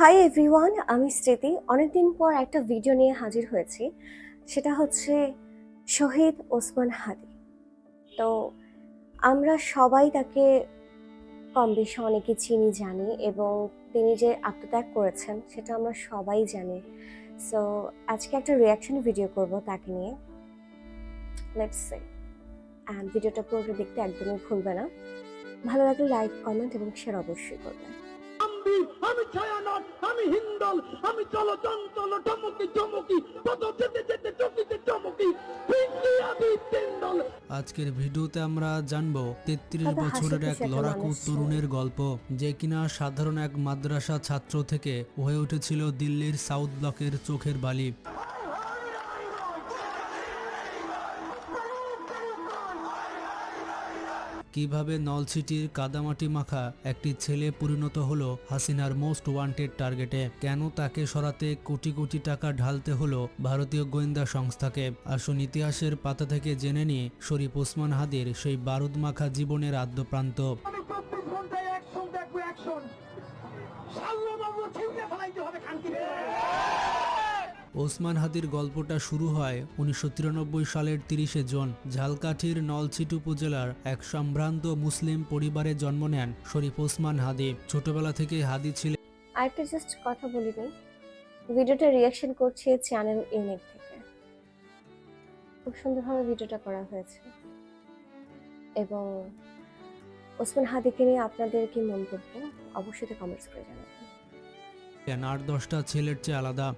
Hi everyone আমি স্মৃতি। অনেকদিন পর একটা ভিডিও নিয়ে হাজির হয়েছি। সেটা হচ্ছে শহীদ ওসমান হাদি। তো আমরা সবাই তাকে কম বেশি অনেকে চিনি, জানি এবং তিনি যে আত্মত্যাগ করেছেন, সেটা আমরা সবাই জানি। সো আজকে একটা রিয়াকশন ভিডিও করব তাকে নিয়ে। লেটস সে ভিডিওটা পুরোটা দেখতে একদমই ভুলবে না। ভালো লাগলে লাইক কমেন্ট এবং শেয়ার অবশ্যই করবেন। আমি আমি ছায়ানট আমি হিন্দল আমি চলো চঞ্চল টমকি চমকি কত যেতে যেতে চকিতে চমকি পিঙ্কি আদি তিন্দল আজকের ভিডিওতে আমরা জানব তেত্রিশ কত হাসি বছরের এক লড়াকু তরুণের গল্প যে কিনা সাধারণ এক মাদ্রাসা ছাত্র থেকে হয়ে উঠেছিল দিল্লির সাউথ ব্লকের চোখের বালি। কীভাবে নলছিটির কাদামাটি মাখা একটি ছেলে পরিণত হলো হাসিনার মোস্ট ওয়ান্টেড টার্গেটে? কেন তাকে সরাতে কোটি কোটি টাকা ঢালতে হলো ভারতীয় গোয়েন্দা সংস্থাকে? আসুন ইতিহাসের পাতা থেকে জেনে নিয়ে শরীফ ওসমান হাদির সেই বারুদ মাখা জীবনের আদ্যপ্রান্ত। আমি চব্বিশ ওসমান হাদির গল্পটা শুরু হয় উনিশশো তিরানব্বই সালের তিরিশে জুন ঝালকাঠির নলছিট উপজেলার এক সম্ভ্রান্ত মুসলিম পরিবারে জন্ম নেন শরীফ ওসমান হাদি। ছোটবেলা থেকে হাদি ছিলেন। আরেকটা জাস্ট কথা বলি বলিনি ভিডিওটা রিয়াকশন করছি চ্যানেল ইউনিক থেকে। খুব সুন্দরভাবে ভিডিওটা করা হয়েছে। এবং ওসমান হাদিকে নিয়ে আপনাদের কি মন্তব্য? অবশ্যই কমেন্টস করে জানাবেন। আট দশটা ছেলের চেয়ে আলাদা।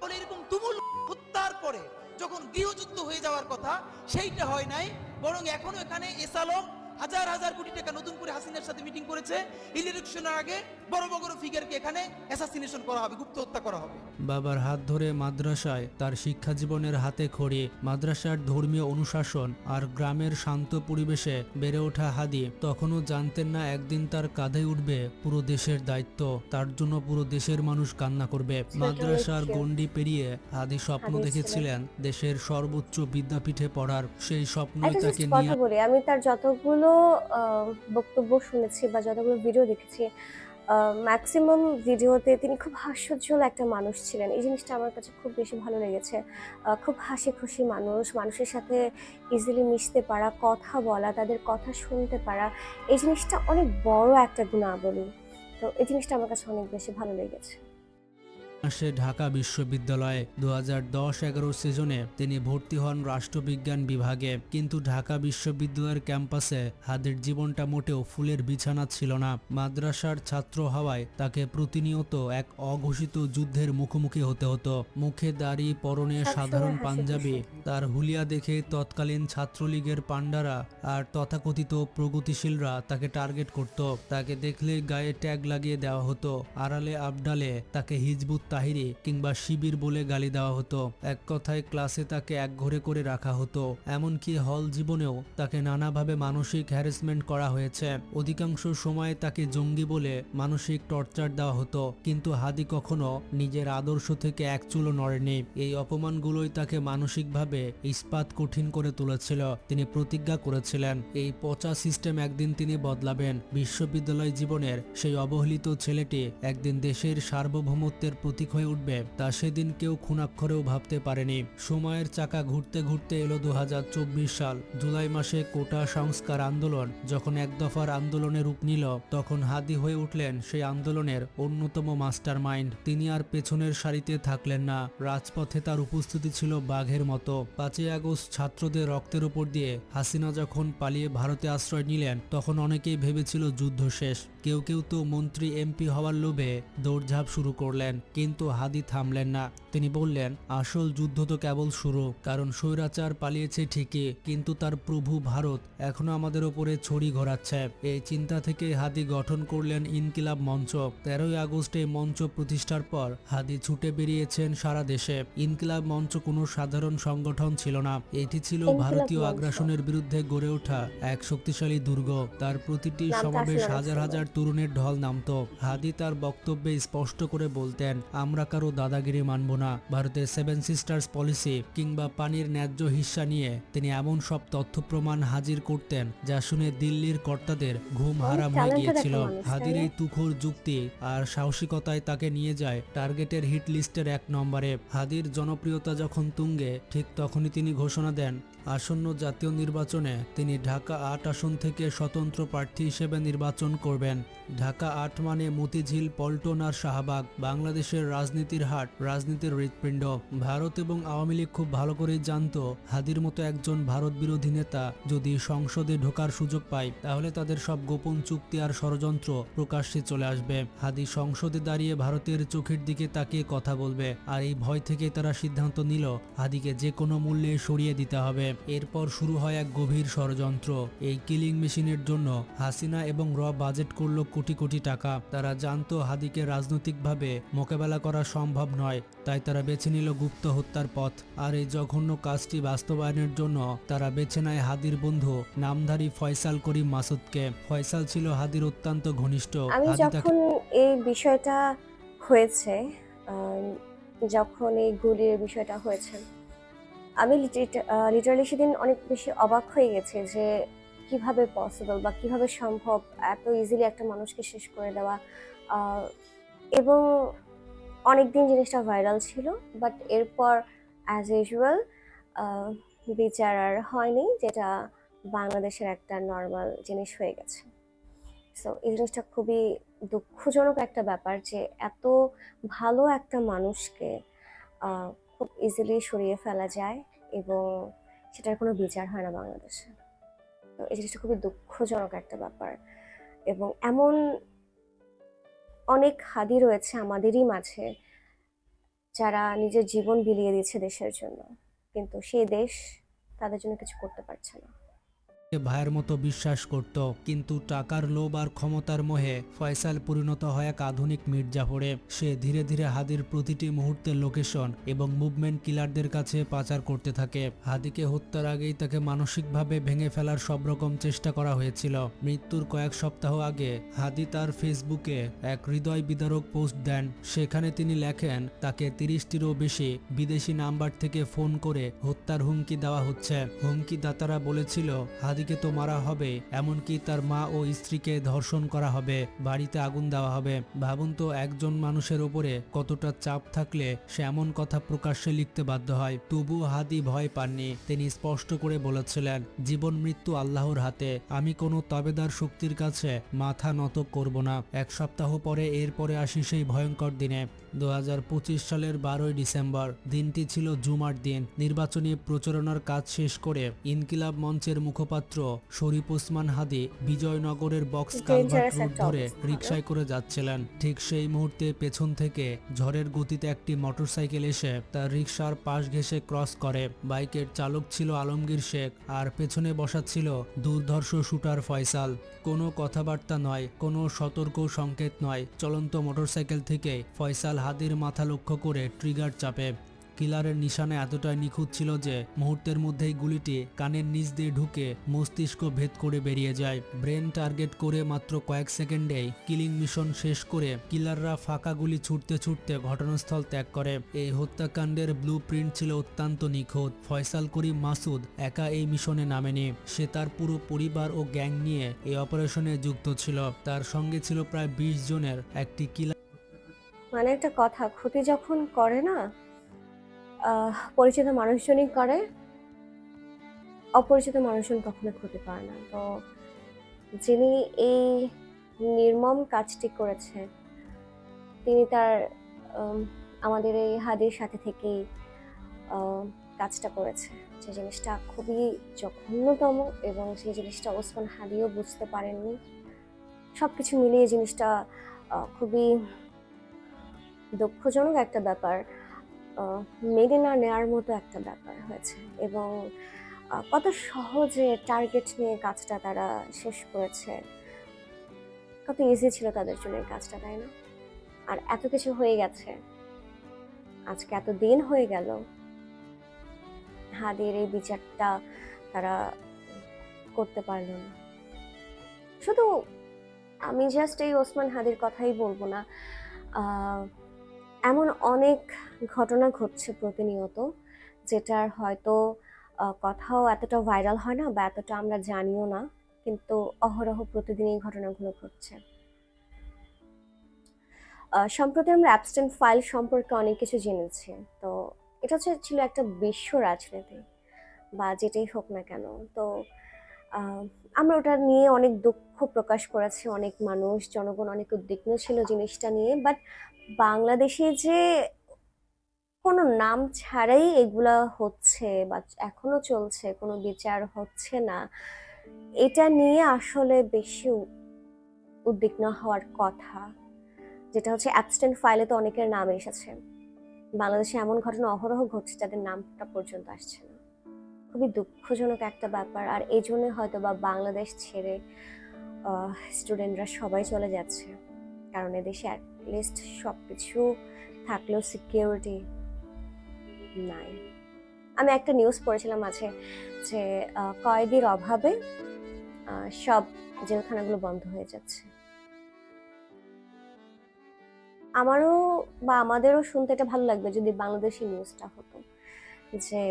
পরে যখন গৃহযুদ্ধ হয়ে যাওয়ার কথা সেইটা হয় নাই বরং এখনও এখানে এসালম হাজার হাজার কোটি টাকা নতুন করে হাসিনার সাথে মিটিং করেছে। ইলেকশনের আগে বড় বড় ফিগারকে এখানে অ্যাসাসিনেশন করা হবে গুপ্ত হত্যা করা হবে। বাবার হাত ধরে মাদ্রাসায় তার শিক্ষা জীবনের হাতে খড়ি মাদ্রাসার ধর্মীয় অনুশাসন আর গ্রামের শান্ত পরিবেশে বেড়ে ওঠা হাদি তখনও জানতেন না একদিন তার কাঁধে উঠবে পুরো দেশের দায়িত্ব তার জন্য পুরো দেশের মানুষ কান্না করবে। মাদ্রাসার. গণ্ডি পেরিয়ে হাদি স্বপ্ন দেখেছিলেন দেশের সর্বোচ্চ বিদ্যাপীঠে পড়ার সেই স্বপ্নই তাকে নিয়ে আমি তার যতগুলো বক্তব্য শুনেছি বা যতগুলো ভিডিও দেখেছি ম্যাক্সিমাম ভিডিওতে তিনি খুব হাস্যজ্জ্বল একটা মানুষ ছিলেন। এই জিনিসটা আমার কাছে খুব বেশি ভালো লেগেছে। খুব হাসি খুশি মানুষ, মানুষের সাথে ইজিলি মিশতে পারা, কথা বলা, তাদের কথা শুনতে পারা, এই জিনিসটা অনেক বড় একটা গুণাবলী। তো এই জিনিসটা আমার কাছে অনেক বেশি ভালো লেগেছে। আসে ঢাকা বিশ্ববিদ্যালয়ে দু হাজার দশ এগারো সিজনে তিনি ভর্তি হন রাষ্ট্রবিজ্ঞান বিভাগে। কিন্তু ঢাকা বিশ্ববিদ্যালয়ের ক্যাম্পাসে হাদের জীবনটা মোটেও ফুলের বিছানা ছিল না। মাদ্রাসার ছাত্র হওয়ায় তাকে প্রতিনিয়ত এক অঘোষিত যুদ্ধের মুখোমুখি হতে হতো। মুখে দাড়ি পরনে সাধারণ পাঞ্জাবি তার হুলিয়া দেখে তৎকালীন ছাত্রলীগের পাণ্ডারা আর তথাকথিত প্রগতিশীলরা তাকে টার্গেট করত। তাকে দেখলে গায়ে ট্যাগ লাগিয়ে দেওয়া হতো। আড়ালে আবডালে তাকে হিজবুত তাহিরি কিংবা শিবির বলে গালি দেওয়া হতো। এক কথায় ক্লাসে তাকে একঘরে করে রাখা হতো। এমনকি হল জীবনেও তাকে নানাভাবে মানসিক হ্যারাসমেন্ট করা হয়েছে। অধিকাংশ সময় তাকে জঙ্গি বলে মানসিক টর্চার দেওয়া হতো। কিন্তু হাদি কখনো নিজের আদর্শ থেকে এক চুলো নড়েনি। এই অপমানগুলোই তাকে মানসিকভাবে ইস্পাত কঠিন করে তুলেছিল। তিনি প্রতিজ্ঞা করেছিলেন, এই পচা সিস্টেম একদিন তিনি বদলাবেন। বিশ্ববিদ্যালয় জীবনের সেই অবহেলিত ছেলেটি একদিন দেশের সার্বভৌমত্বের প্রতীক হয়ে উঠবে, তা সেদিন কেউ খুনাক্ষরেও ভাবতে পারেনি। সময়ের চাকা ঘুরতে ঘুরতে এলো দু সাল। জুলাই মাসে কোটা সংস্কার আন্দোলন। যখন এক দফার আন্দোলনের রূপ নিল, তখন হাদি হয়ে উঠলেন সেই আন্দোলনের অন্যতম মাস্টার মাইন্ড তিনি আর পেছনের সারিতে থাকলেন না। রাজপথে তার উপস্থিতি ছিল বাঘের মতো। পাঁচই আগস্ট ছাত্রদের রক্তের উপর দিয়ে হাসিনা যখন পালিয়ে ভারতে আশ্রয় নিলেন, তখন অনেকেই ভেবেছিল যুদ্ধ শেষ। কেউ কেউ তো মন্ত্রী, এমপি হওয়ার লোভে দৌড়ঝাঁপ শুরু করলেন। কিন্তু হাদি থামলেন না। তিনি বললেন আসল যুদ্ধ তো কেবল শুরু কারণ স্বৈরাচার পালিয়েছে ঠিকই কিন্তু তার প্রভু ভারত এখনও আমাদের ওপরে ছড়ি ঘোরাচ্ছে। এই চিন্তা থেকে হাদি গঠন করলেন ইনকিলাব মঞ্চ। তেরোই আগস্টে এই মঞ্চ প্রতিষ্ঠার পর হাদি ছুটে বেরিয়েছেন সারা দেশে। ইনকিলাব মঞ্চ কোনো সাধারণ সংগঠন ছিল না। এটি ছিল ভারতীয় আগ্রাসনের বিরুদ্ধে গড়ে ওঠা এক শক্তিশালী দুর্গ। তার প্রতিটি সমাবেশ হাজার হাজার তরুণের ঢল নামতো। হাদি তার বক্তব্যে স্পষ্ট করে বলতেন আমরা কারও দাদাগিরি মানব না। ভারতের সেভেন সিস্টার্স পলিসি কিংবা পানির ন্যায্য হিস্সা নিয়ে তিনি এমন সব তথ্য প্রমাণ হাজির করতেন যা শুনে দিল্লির কর্তাদের ঘুম হারাম হয়ে গিয়েছিল। হাদির এই তুখোর যুক্তি আর সাহসিকতায় তাকে নিয়ে যায় টার্গেটের হিট লিস্টের এক নম্বরে। হাদির জনপ্রিয়তা যখন তুঙ্গে ঠিক তখনই তিনি ঘোষণা দেন আসন্ন জাতীয় নির্বাচনে তিনি ঢাকা আট আসন থেকে স্বতন্ত্র প্রার্থী হিসেবে নির্বাচন করবেন। ঢাকা আট মানে মতিঝিল, পল্টন আর শাহবাগ, বাংলাদেশের রাজনীতির হাট, রাজনীতির হৃৎপিণ্ড। ভারত এবং আওয়ামী লীগ খুব ভালো করেই জানত, হাদির মতো একজন ভারত বিরোধী নেতা যদি সংসদে ঢোকার সুযোগ পায়, তাহলে তাদের সব গোপন চুক্তি আর ষড়যন্ত্র প্রকাশ্যে চলে আসবে। হাদি সংসদে দাঁড়িয়ে ভারতের চোখের দিকে তাকিয়ে কথা বলবে, আর এই ভয় থেকে তারা সিদ্ধান্ত নিল, হাদিকে যে কোনো মূল্যে সরিয়ে দিতে হবে। এরপর শুরু হয় এক গভীর ষড়যন্ত্র। এই কিলিং মেশিনের জন্য হাসিনা এবং র বাজেট করল কোটি কোটি টাকা। তারা জানতো হাদিকে রাজনৈতিকভাবে মোকাবেলা করা সম্ভব নয় তাই তারা বেছে নিল গুপ্ত হত্যার পথ। আর এই জঘন্য কাজটি বাস্তবায়নের জন্য তারা বেছে নেয় হাদির বন্ধু নামধারী ফয়সাল করিম মাসুদকে। ফয়সাল ছিল হাদির অত্যন্ত ঘনিষ্ঠ। আমি যখন এই বিষয়টা হয়েছে যখন এই গুলির বিষয়টা হয়েছে আমি লিটারালি সেদিন অনেক বেশি অবাক হয়ে গেছে যে কীভাবে পসিবল বা কীভাবে সম্ভব এত ইজিলি একটা মানুষকে শেষ করে দেওয়া। এবং অনেকদিন জিনিসটা ভাইরাল ছিল বাট এরপর অ্যাজ ইউজুয়াল বিচার আর হয়নি, যেটা বাংলাদেশের একটা নর্মাল জিনিস হয়ে গেছে। সো এই জিনিসটা খুবই দুঃখজনক একটা ব্যাপার যে এত ভালো একটা মানুষকে খুব ইজিলি সরিয়ে ফেলা যায় এবং সেটার কোনো বিচার হয় না বাংলাদেশে। তো এই জিনিসটা খুবই দুঃখজনক একটা ব্যাপার এবং এমন অনেক হাদি রয়েছে আমাদেরই মাঝে যারা নিজের জীবন বিলিয়ে দিচ্ছে দেশের জন্য। কিন্তু সেই দেশ তাদের জন্য কিছু করতে পারছে না। ভাইয়ের মতো বিশ্বাস করত, কিন্তু টাকার লোভ আর ক্ষমতার মোহে ফয়সাল পরিণত হয় এক আধুনিক মির্জাফরে সে ধীরে ধীরে হাদির প্রতিটি মুহূর্তের লোকেশন এবং মুভমেন্ট কিলারদের কাছে পাচার করতে থাকে। হাদিকে হত্যার আগেই তাকে মানসিকভাবে ভেঙে ফেলার সব রকম চেষ্টা করা হয়েছিল। মৃত্যুর কয়েক সপ্তাহ আগে হাদি তার ফেসবুকে এক হৃদয় বিদারক পোস্ট দেন। সেখানে তিনি লেখেন, তাকে তিরিশটিরও বেশি বিদেশি নাম্বার থেকে ফোন করে হত্যার হুমকি দেওয়া হচ্ছে। হুমকি দাতারা বলেছিল হাদিকে তো মারা হবে, এমনকি তার মা ও স্ত্রীকে ধর্ষণ করা হবে, বাড়িতে আগুন দেওয়া হবে। ভাবুন তো, একজন মানুষের ওপরে কতটা চাপ থাকলে সে এমন কথা প্রকাশ্যে লিখতে বাধ্য হয়। তবু হাদি ভয় পাননি, তিনি স্পষ্ট করে বলেছিলেন, জীবন মৃত্যু আল্লাহর হাতে, আমি কোনো তবেদার শক্তির কাছে মাথা নত করব না। এক সপ্তাহ পরে এরপরে আসি সেই ভয়ঙ্কর দিনে দু হাজার পঁচিশ সালের বারোই ডিসেম্বর। দিনটি ছিল জুমার দিন। নির্বাচনী প্রচারণার কাজ শেষ করে ইনকিলাব মঞ্চের মুখপাত্র শরীফ ওসমান হাদি বিজয়নগরের বক্স কালভার্ট রোড ধরে রিকশায় করে যাচ্ছিলেন। ঠিক সেই মুহূর্তে পেছন থেকে ঝড়ের গতিতে একটি মোটরসাইকেল এসে তার রিকশার পাশ ঘেঁষে ক্রস করে। বাইকের চালক ছিল আলমগীর শেখ আর পেছনে বসা ছিল দুর্ধর্ষ শুটার ফয়সাল। কোনো কথাবার্তা নয় কোনো সতর্ক সংকেত নয়। চলন্ত মোটরসাইকেল থেকে ফয়সাল হাদির মাথা লক্ষ্য করে ট্রিগার চাপে। কিলারের নিশানা এতটাই নিখুঁত ছিল যে মুহূর্তের মধ্যেই গুলিটি কানের নিচ দিয়ে ঢুকে মস্তিষ্ক ভেদ করে বেরিয়ে যায়। ব্রেন টার্গেট করে মাত্র কয়েক সেকেন্ডেই কিলিং মিশন শেষ করে কিলাররা ফাঁকা গুলি ছুটতে ছুটতে ঘটনাস্থল ত্যাগ করে। এই হত্যাকাণ্ডের ব্লু প্রিন্ট ছিল অত্যন্ত নিখুঁত। ফয়সাল করিম মাসুদ একা এই মিশনে নামেনি। সে তার পুরো পরিবার ও গ্যাং নিয়ে এই অপারেশনে যুক্ত ছিল। তার সঙ্গে ছিল প্রায় বিশ জনের একটি কিলার মানে একটা কথা, ক্ষতি যখন করে না পরিচিত মানুষজনই করে, অপরিচিত মানুষজন কখনো ক্ষতি করে না। তো যিনি এই নির্মম কাজটি করেছে, তিনি তার আমাদের এই হাদির সাথে থেকেই কাজটা করেছে। যে জিনিসটা খুবই জঘন্যতম এবং সেই জিনিসটা ওসমান হাদিও বুঝতে পারেননি। সব কিছু মিলিয়ে জিনিসটা খুবই দুঃখজনক একটা ব্যাপার। মেনে না নেওয়ার মতো একটা ব্যাপার হয়েছে এবং কত সহজে টার্গেট নিয়ে কাজটা তারা শেষ করেছে। কত ইজি ছিল তাদের জন্য এই কাজটা, তাই না? আর এত কিছু হয়ে গেছে। আজকে এত দিন হয়ে গেল। হাদের এই বিচারটা তারা করতে পারল না। শুধু আমি জাস্ট এই ওসমান হাদির কথাই বলব না। এমন অনেক ঘটনা ঘটছে প্রতিনিয়ত, যেটার হয়তো কথাও এতটা ভাইরাল হয় না বা এতটা আমরা জানিও না, কিন্তু অহরহ প্রতিদিন এই ঘটনাগুলো ঘটছে। সম্প্রতি আমরা অ্যাবস্টেন্ট ফাইল সম্পর্কে অনেক কিছু জেনেছি। তো এটা হচ্ছে, ছিল একটা বিশ্ব রাজনীতি বা যেটাই হোক না কেন। তো আমরা ওটা নিয়ে অনেক দুঃখ প্রকাশ করেছি, অনেক মানুষ, জনগণ অনেক উদ্বিগ্ন ছিল জিনিসটা নিয়ে বাট বাংলাদেশে যে কোনো নাম ছাড়াই এগুলা হচ্ছে বা এখনও চলছে, কোনো বিচার হচ্ছে না, এটা নিয়ে আসলে বেশি উদ্বিগ্ন হওয়ার কথা। যেটা হচ্ছে অ্যাবস্টেন্ট ফাইলে তো অনেকের নাম এসেছে। বাংলাদেশে এমন ঘটনা অহরহ ঘটছে যাদের নামটা পর্যন্ত আসছে না। খুবই দুঃখজনক একটা ব্যাপার। আর এই জন্য হয়তো বা বাংলাদেশ ছেড়ে স্টুডেন্টরা সবাই চলে যাচ্ছে। কারণ এদেশে অ্যাটলিস্ট সব কিছু থাকলেও সিকিউরিটি নাই। আমি একটা নিউজ পড়েছিলাম মাঝে যে কয়েদির অভাবে সব জেলখানাগুলো বন্ধ হয়ে যাচ্ছে। আমারও বা আমাদেরও শুনতে এটা ভালো লাগবে যদি বাংলাদেশি নিউজটা হতো যে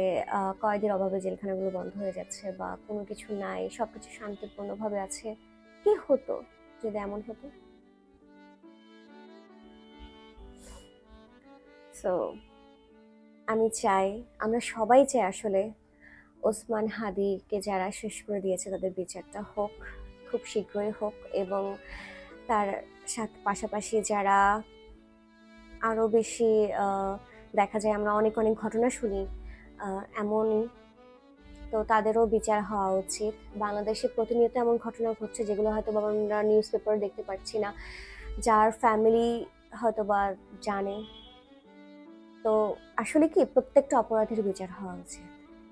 কয়েদির অভাবে জেলখানাগুলো বন্ধ হয়ে যাচ্ছে বা কোনো কিছু নাই, সবকিছু শান্তিপূর্ণভাবে আছে। কি হতো যদি এমন হতো? সো আমি চাই, আমরা সবাই চাই আসলে ওসমান হাদিকে যারা শেষ করে দিয়েছে তাদের বিচারটা হোক, খুব শীঘ্রই হোক এবং তার সাথে, পাশাপাশি যারা আরও বেশি দেখা যায় আমরা অনেক অনেক ঘটনা শুনি এমনই। তো তাদেরও বিচার হওয়া উচিত। বাংলাদেশে প্রতিনিয়ত এমন ঘটনা ঘটছে যেগুলো হয়তো বা আমরা নিউজ পেপারে দেখতে পাচ্ছি না। যার ফ্যামিলি হয়তো বা জানে। তো আসলে কি প্রত্যেকটা অপরাধের বিচার হওয়া উচিত।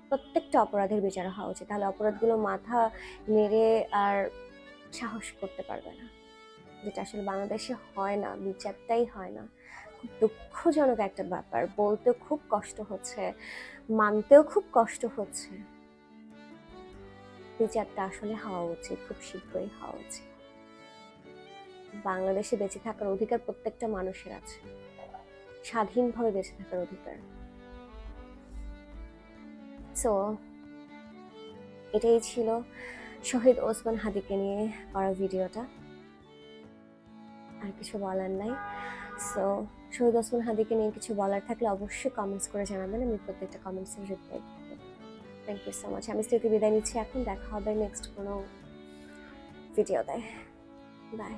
প্রত্যেকটা অপরাধের বিচার হওয়া উচিত। তাহলে অপরাধগুলো মাথা নেড়ে আর সাহস করতে পারবে না। যেটা আসলে বাংলাদেশে হয় না, বিচারটাই হয় না। খুব দুঃখজনক একটা ব্যাপার। বলতেও খুব কষ্ট হচ্ছে, মানতেও খুব কষ্ট হচ্ছে। বিচারটা আসলে হওয়া উচিত, খুব শীঘ্রই হওয়া উচিত। বাংলাদেশে বেঁচে থাকার অধিকার প্রত্যেকটা মানুষের আছে। স্বাধীনভাবে বেঁচে থাকার অধিকার। সো এটাই ছিল শহীদ ওসমান হাদিকে নিয়ে করা ভিডিওটা। আর কিছু বলার নাই। সো শহীদ ওসমান হাদিকে নিয়ে কিছু বলার থাকলে অবশ্যই কমেন্টস করে জানাবেন। আমি প্রত্যেকটা কমেন্টসের রিপ্লাই করব। থ্যাংক ইউ সো মাচ আমি স্মৃতি বিদায় নিচ্ছি। এখন দেখা হবে নেক্সট কোনো ভিডিওতে। বাই